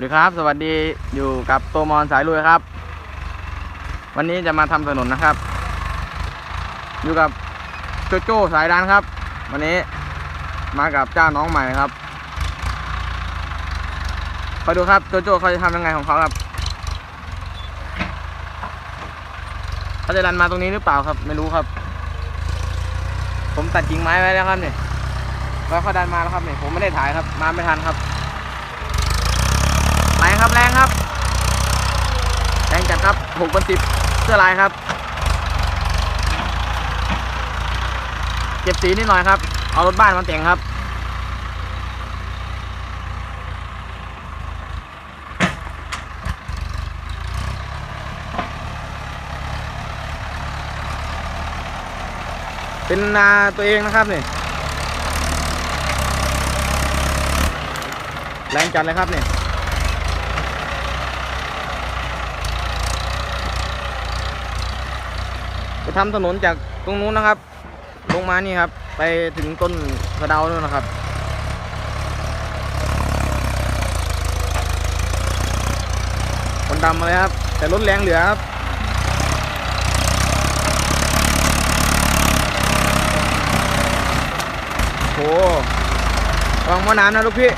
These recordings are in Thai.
สวัสดีครับ สวัสดีอยู่กับโตมอนสายลุยครับ วันนี้จะมาทำถนนนะครับ อยู่กับโจโจ้สายดันครับ วันนี้มากับเจ้าน้องใหม่ครับคอยดูครับโจโจ้เขาจะทำยังไงของเขาครับเขาจะดันมาตรงนี้หรือเปล่าครับ ไม่รู้ครับ ผมตัดกิ่งไม้ไว้แล้วครับเนี่ยแล้วเขาดันมาแล้วครับเนี่ยผมไม่ได้ถ่ายครับ มาไม่ทันครับ ครับแรงครับ แรงจัดครับหกบนสิบเสื้อลายครับเก็บสีนิดหน่อยครับ เอารถบ้านมาแต่งครับเป็นนาตัวเองนะครับนี่แรงจัดเลยครับนี่ จะทำถนนจากตรงนู้นนะครับ ลงมานี่ครับ ไปถึงต้นสะเดานู่นนะครับคนดำมาเลยครับ แต่รถแรงเหลือครับโหระวังม้อน้ำนะลูกพี่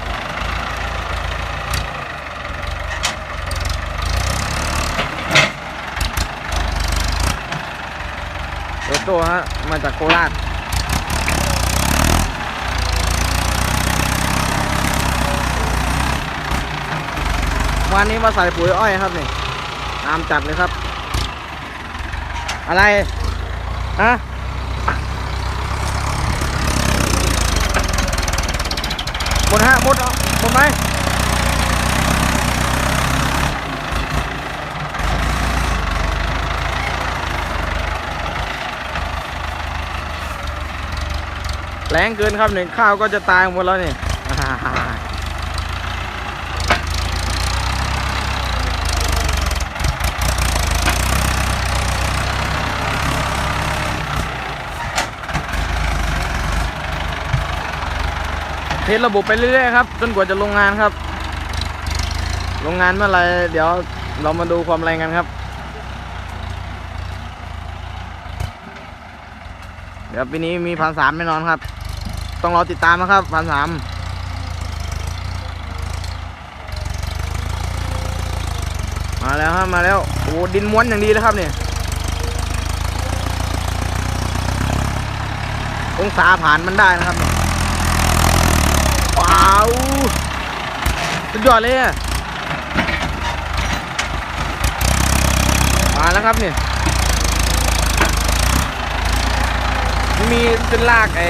โตโต้ฮะ มาจากโคราชวันนี้มาใส่ปุ๋ยอ้อยครับนี่ตามจัดเลยครับ อะไรฮะหมดฮะหมดอาหมดไหม รงเกินครับหนึ่งข้าวก็จะตายหมดแล้วนี่เทสระบบไปเรื่อยๆครับจนกว่าจะลงงานครับ ลงงานเมื่อไรเดี๋ยวเรามาดูความแรงกันครับ เดี๋ยวปีนี้มีพันสามแน่นอนครับ ต้องรอติดตามนะครับพันสามมาแล้วครับมาแล้วโอ้ดินม้วนอย่างดีเลยครับเนี่ยองศาผ่านมันได้นะครับเนี่ยว้าวสุดยอดเลยอะมาแล้วครับเนี่ยมีเป็นลากไอ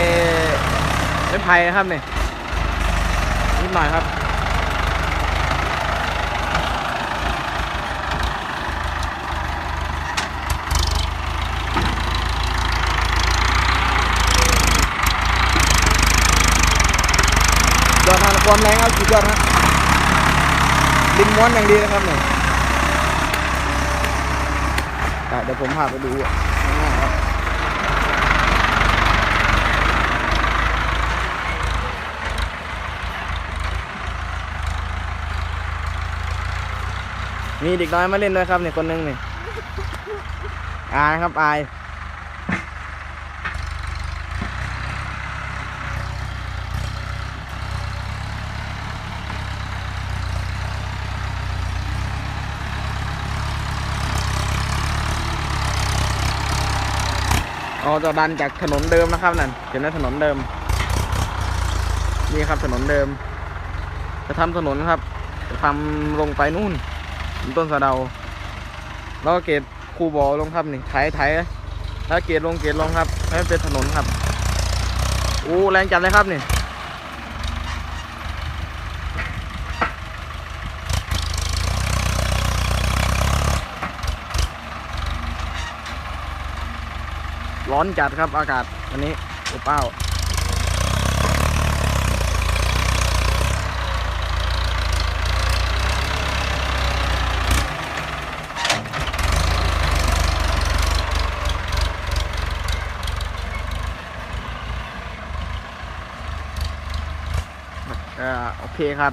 ไม้ไผ่นะครับเนี่ยนิดหน่อยครับยอดทางความแรงเอาสุดยอดครับดินม้วนอย่างดีนะครับเนี่ยเดี๋ยวผมพาไปดูอะข้างหน้าครับ มีเด็กน้อยมาเล่นด้วยครับเนี่ยคนหนึงนี่อายครับอายเราจะดันจากถนนเดิมนะครับนั่นเห็นไหมถนนเดิม นี่ครับถนนเดิม จะทำถนนครับ จะทำลงไปนู่น ต้นสะเดา แล้วก็เกตคูบอลงครับนี่ไถไถแล้วเกตลงเกตลงครับให้มันเป็นถนนครับอู้แรงจัดเลยครับนี่ร้อนจัดครับอากาศวันนี้อบอ้าว โอเคครับ